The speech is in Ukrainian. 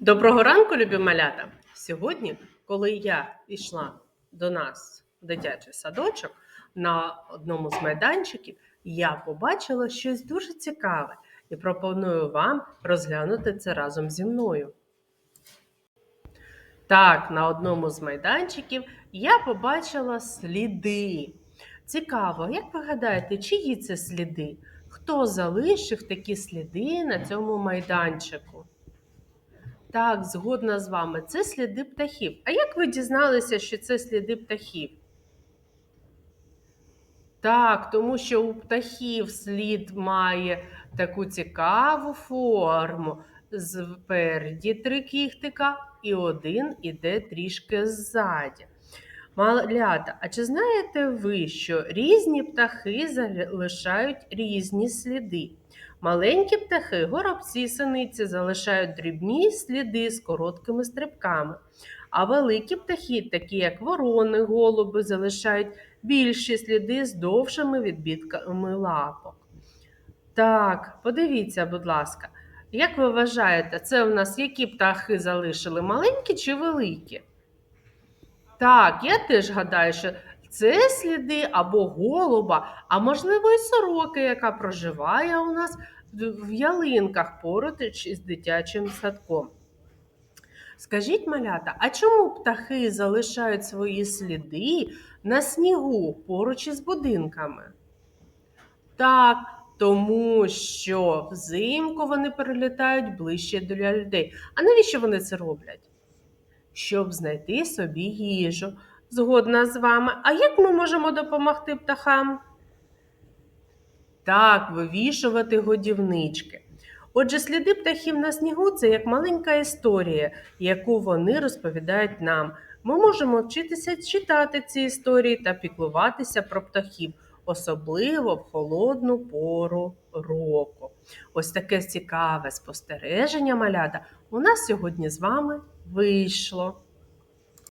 Доброго ранку, любі малята! Сьогодні, коли я йшла до нас в дитячий садочок, на одному з майданчиків я побачила щось дуже цікаве і пропоную вам розглянути це разом зі мною. Так, на одному з майданчиків я побачила сліди. Цікаво, як ви гадаєте, чиї це сліди? Хто залишив такі сліди на цьому майданчику? Так, згодна з вами, це сліди птахів. А як ви дізналися, що це сліди птахів? Так, тому що у птахів слід має таку цікаву форму. Спереді три кіхтика і один іде трішки ззаді. Малята, а чи знаєте ви, що різні птахи залишають різні сліди? Маленькі птахи, горобці, синиці залишають дрібні сліди з короткими стрибками. А великі птахи, такі як ворони, голуби, залишають більші сліди з довшими відбітками лапок. Так, подивіться, будь ласка, як ви вважаєте, це у нас які птахи залишили маленькі чи великі? Так, я теж гадаю, що це сліди або голуба, а можливо, і сороки, яка проживає у нас в ялинках поруч із дитячим садком. Скажіть, малята, а чому птахи залишають свої сліди на снігу поруч із будинками? Так, тому що взимку вони перелітають ближче до людей. А навіщо вони це роблять? Щоб знайти собі їжу. Згодна з вами. А як ми можемо допомогти птахам? Так, вивішувати годівнички. Отже, сліди птахів на снігу це як маленька історія, яку вони розповідають нам. Ми можемо вчитися читати ці історії та піклуватися про птахів, особливо в холодну пору року. Ось таке цікаве спостереження малята у нас сьогодні з вами вийшло.